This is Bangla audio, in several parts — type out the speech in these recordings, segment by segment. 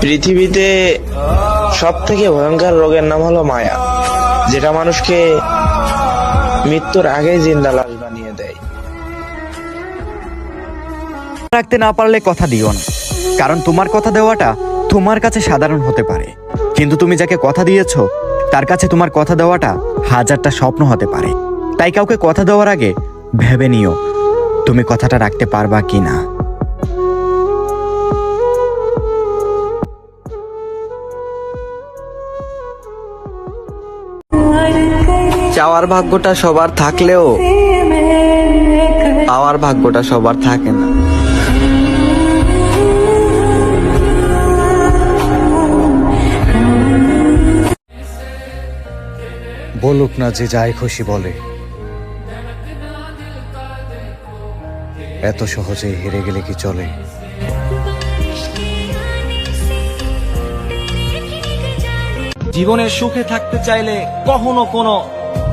পৃথিবীতে সব থেকে ভয়ঙ্কর রোগের নাম হলো মায়া, যেটা মানুষকে মৃত্যুর আগেই জিন্দা লাশ বানিয়ে দেয়। রাখতে না পারলে কথা দিও না, কারণ তোমার কথা দেওয়াটা তোমার কাছে সাধারণ হতে পারে। কিন্তু তুমি যাকে কথা দিয়েছ, তার কাছে তোমার কথা দেওয়াটা হাজারটা স্বপ্ন হতে পারে। তাই কাউকে কথা দেওয়ার আগে ভেবে নিও, তুমি কথাটা রাখতে পারবা কি না চাওয়ার ভাগ্যটা সবার থাকলেও পাওয়ার ভাগ্যটা সবার থাকে না। বলুক না যে যাই খুশি বলে। এত সহজে হেরে গেলে কি চলে? জীবনের সুখে থাকতে চাইলে কখনো কোনো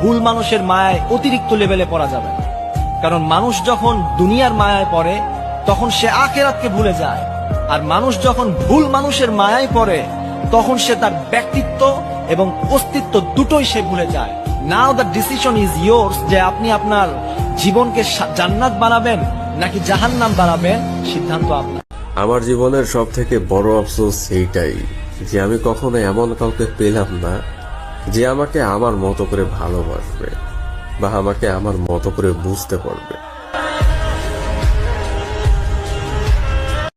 ভুল মানুষের মায়ায় অতিরিক্ত লেভেলে পড়া যাবে কারণ মানুষ যখন দুনিয়ার মায়ায় পড়ে, তখন সে আখেরাতকে ভুলে যায়। আর মানুষ যখন ভুল মানুষের মায়ায় পড়ে, তখন সে তার ব্যক্তিত্ব এবং অস্তিত্ব দুটোই সে ভুলে যায়। Now the decision is yours যে আপনি আপনার জীবনকে জান্নাত বানাবেন নাকি জাহান্নাম বানাবেন, সিদ্ধান্ত আপনার। আমার জীবনের সব থেকে বড় আফসোস সেইটাই যে আমি কখনো এমন কাউকে পেলাম না যে আমাকে আমার মতো করে ভালোবাসবে বা আমাকে আমার মতো করে বুঝতে পারবে।